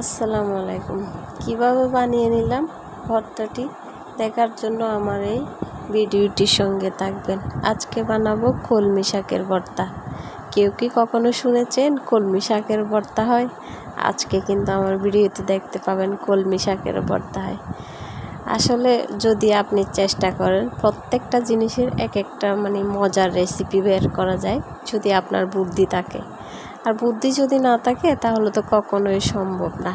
আসসালামু আলাইকুম। কীভাবে বানিয়ে নিলাম ভর্তাটি? দেখার জন্য আমার এই ভিডিওটির সঙ্গে থাকবেন। আজকে বানাবো কলমি শাকের ভর্তা। কেউ কি কখনো শুনেছেন কলমি শাকের ভর্তা হয়? আজকে কিন্তু আমার ভিডিওতে দেখতে পাবেন কলমি শাকের ভর্তা হয়। আসলে যদি আপনি চেষ্টা করেন, প্রত্যেকটা জিনিসের এক একটা মানে মজার রেসিপি বের করা যায়, যদি আপনার বুদ্ধি থাকে। আর বুদ্ধি যদি না থাকে, তাহলে তো কখনোই সম্ভব না।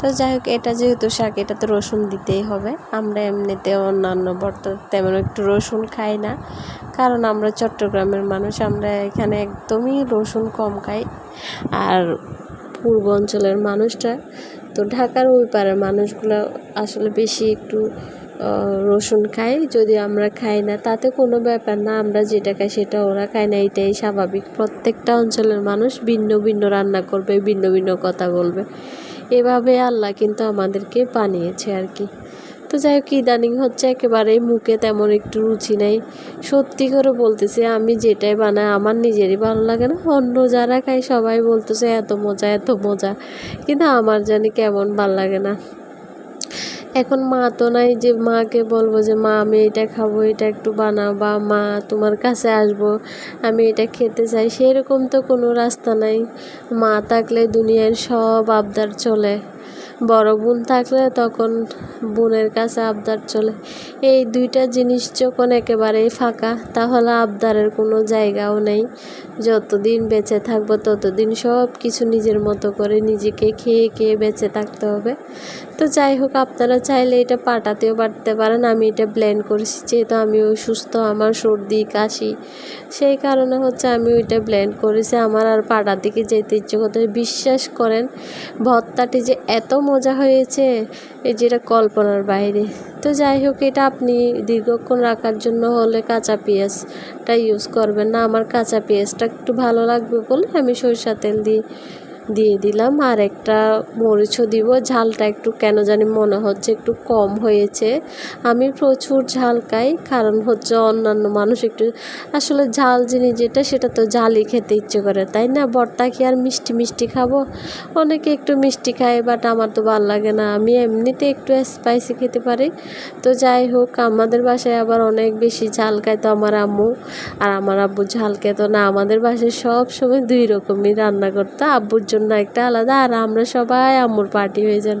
তো যাই হোক, এটা যেহেতু শাক, এটা তো রসুন দিতেই হবে। আমরা এমনিতে অন্যান্য বর্ত তেমন একটু রসুন খাই না। কারণ আমরা চট্টগ্রামের মানুষ, আমরা এখানে একদমই রসুন কম খাই। আর পূর্ব অঞ্চলের মানুষটা তো ঢাকার ওই পাড়ার মানুষগুলো আসলে বেশি একটু রসুন খাই, যদি আমরা খাই না, তাতে কোনো ব্যাপার না, আমরা যেটা খাই সেটা ওরা খায় না, এটাই স্বাভাবিক। প্রত্যেকটা অঞ্চলের মানুষ ভিন্ন ভিন্ন রান্না করবে, ভিন্ন ভিন্ন কথা বলবে। এভাবে আল্লাহ কিন্তু আমাদেরকে বানিয়েছে আর কি। তো যাই হোক, ইদানিং হচ্ছে একেবারেই মুখে তেমন একটু রুচি নেই। সত্যি করে বলতেছি, আমি যেটাই বানাই আমার নিজেরই ভালো লাগে না। অন্য যারা খায় সবাই বলতেছে, এত মজা এত মজা। কিন্তু আমার জানি কেমন ভালো লাগে না। এখন মা তো নাই যে মাকে বলব যে, মা, আমি এটা খাব, এটা একটু বানাও বা মা তোমার কাছে আসব, আমি এটা খেতে চাই। সেরকম তো কোনো রাস্তা নাই। মা থাকলে দুনিয়ার সব আবদার চলে। বড় বোন থাকলে তখন বোনের কাছে আবদার চলে। এই দুইটা জিনিস যখন একেবারেই ফাঁকা, তাহলে আবদারের কোনো জায়গাও নেই। যতদিন বেঁচে থাকব ততদিন সব কিছু নিজের মতো করে নিজেকে খেয়ে খেয়ে বেঁচে থাকতে হবে। তো যাই হোক, আপনারা চাইলে এটা পাটাতেও পারতে পারেন। আমি এটা ব্লেন্ড করেছি, যেহেতু আমি সুস্থ, আমার সর্দি, কাশি, সেই কারণে হচ্ছে আমি ওইটা ব্লেন্ড করেছি। আমার আর পাটার দিকে যেতে ইচ্ছে করতে বিশ্বাস করেন ভর্তাটি যে এত মজা হয়েছে, এই যেটা কল্পনার বাইরে। তো যাই হোক, এটা আপনি দীর্ঘক্ষণ রাখার জন্য হলে কাঁচা পেঁয়াজটা ইউজ করবেন না। আমার কাঁচা পেঁয়াজটা একটু ভালো লাগবে বলে আমি সরিষা তেল দিয়ে দিয়ে দিলাম আর একটা মরিচও দিব। ঝালটা একটু কেন জানি মনে হচ্ছে একটু কম হয়েছে। আমি প্রচুর ঝাল খাই, কারণ হচ্ছে অন্যান্য মানুষ একটু, আসলে ঝাল জিনিস যেটা, সেটা তো ঝালই খেতে ইচ্ছে করে, তাই না? বর্তা কি আর মিষ্টি মিষ্টি খাব? অনেকে একটু মিষ্টি খায় বাট আমার তো ভালো লাগে না। আমি এমনিতে একটু স্পাইসি খেতে পারি। তো যাই হোক, আমাদের বাসায় আবার অনেক বেশি ঝাল খায় তো আমার আম্মু। আর আমার আব্বু ঝাল খেত না। আমাদের বাসায় সব সময় দুই রকমই রান্না করতো। আব্বুর জন্য একটা আলাদা। আর আমরা সবাই আম্মুর পার্টি হয়ে যান।